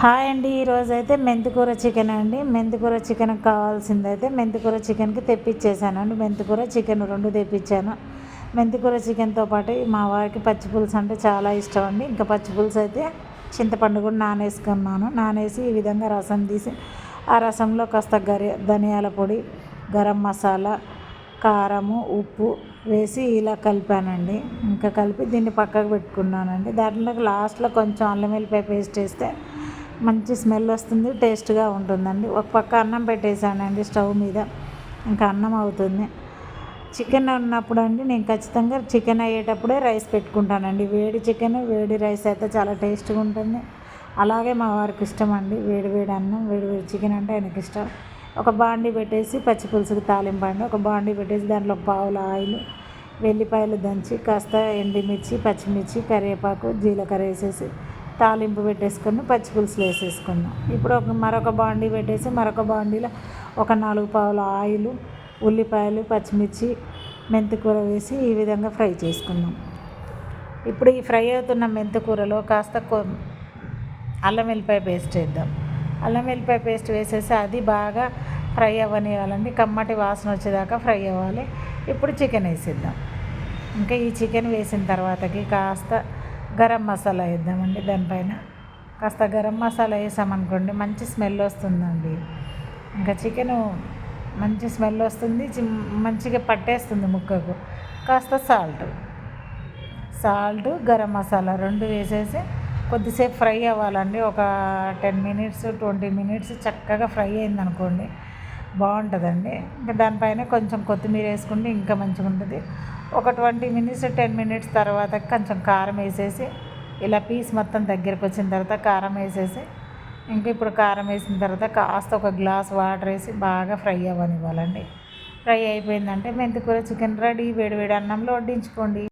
Hi అండి ఈరోజు అయితే మెంతికూర చికెన్ అండి. మెంతికూర చికెన్ కావాల్సింది అయితే మెంతికూర చికెన్కి తెప్పించేసాను అండి. మెంతికూర చికెన్ రెండు తెప్పించాను మెంతికూర చికెన్తో పాటు మా వారికి పచ్చి పులుసు అంటే చాలా ఇష్టం అండి. ఇంకా పచ్చి పులుసు అయితే చింతపండు కూడా నానేసుకున్నాను. నానేసి ఈ విధంగా రసం తీసి ఆ రసంలో కాస్త గరి ధనియాల పొడి గరం మసాలా కారము ఉప్పు వేసి ఇలా కలిపానండి. ఇంకా కలిపి దీన్ని పక్కకు పెట్టుకున్నానండి. దాంట్లో లాస్ట్లో కొంచెం అల్లం వెల్లిపాయ పేస్ట్ వేస్తే మంచి స్మెల్ వస్తుంది టేస్ట్గా ఉంటుందండి. ఒక పక్క అన్నం పెట్టేశానండి స్టవ్ మీద ఇంకా అన్నం అవుతుంది. చికెన్ ఉన్నప్పుడు అండి నేను ఖచ్చితంగా చికెన్ అయ్యేటప్పుడే రైస్ పెట్టుకుంటానండి. వేడి చికెన్ వేడి రైస్ అయితే చాలా టేస్ట్గా ఉంటుంది. అలాగే మా వారికి ఇష్టం అండి. వేడి వేడి అన్నం వేడి వేడి చికెన్ అంటే ఆయనకి ఇష్టం. ఒక బాండి పెట్టేసి పచ్చి పులుసుకి తాలింపండి ఒక బాండి పెట్టేసి దాంట్లో పావుల ఆయిల్ వెల్లిపాయలు దంచి కాస్త ఎండిమిర్చి పచ్చిమిర్చి కరివేపాకు జీలకర్ర వేసేసి తాలింపు పెట్టేసుకుని పచ్చి పులుసులు వేసేసుకున్నాం. ఇప్పుడు ఒక మరొక బాండీ పెట్టేసి మరొక బాండీలో ఒక నాలుగు పావుల ఆయిల్ ఉల్లిపాయలు పచ్చిమిర్చి మెంతికూర వేసి ఈ విధంగా ఫ్రై చేసుకున్నాం. ఇప్పుడు ఈ ఫ్రై అవుతున్న మెంతికూరలో కాస్త కొ అల్లం వెల్లిపాయ పేస్ట్ వేద్దాం. అల్లం వెల్లిపాయ పేస్ట్ వేసేసి అది బాగా ఫ్రై అవ్వనివ్వాలండి. కమ్మటి వాసన వచ్చేదాకా ఫ్రై అవ్వాలి. ఇప్పుడు చికెన్ వేసేద్దాం. ఇంకా ఈ చికెన్ వేసిన తర్వాతకి కాస్త గరం మసాలా వేద్దామండి దానిపైన. కాస్త గరం మసాలా వేసామనుకోండి మంచి స్మెల్ వస్తుందండి. ఇంకా చికెను మంచి స్మెల్ వస్తుంది మంచిగా పట్టేస్తుంది ముక్కకు. కాస్త సాల్ట్. సాల్ట్ గరం మసాలా రెండు వేసేసి కొద్దిసేపు ఫ్రై అవ్వాలండి. ఒక టెన్ మినిట్స్ ట్వంటీ మినిట్స్ చక్కగా ఫ్రై అయిందనుకోండి బాగుంటుందండి. ఇంకా దానిపైన కొంచెం కొత్తిమీర వేసుకుంటే ఇంకా మంచిగా ఉంటుంది ఒక ట్వంటీ మినిట్స్ టెన్ మినిట్స్ తర్వాత కొంచెం కారం వేసేసి ఇలా పీస్ మొత్తం దగ్గరకు వచ్చిన తర్వాత కారం వేసేసి ఇంకా ఇప్పుడు కారం వేసిన తర్వాత కాస్త ఒక గ్లాస్ వాటర్ వేసి బాగా ఫ్రై అవ్వనివ్వాలండి. ఫ్రై అయిపోయిందంటే మెంతికూర చికెన్ రెడీ. వేడి వేడి అన్నంలో వడ్డించుకోండి.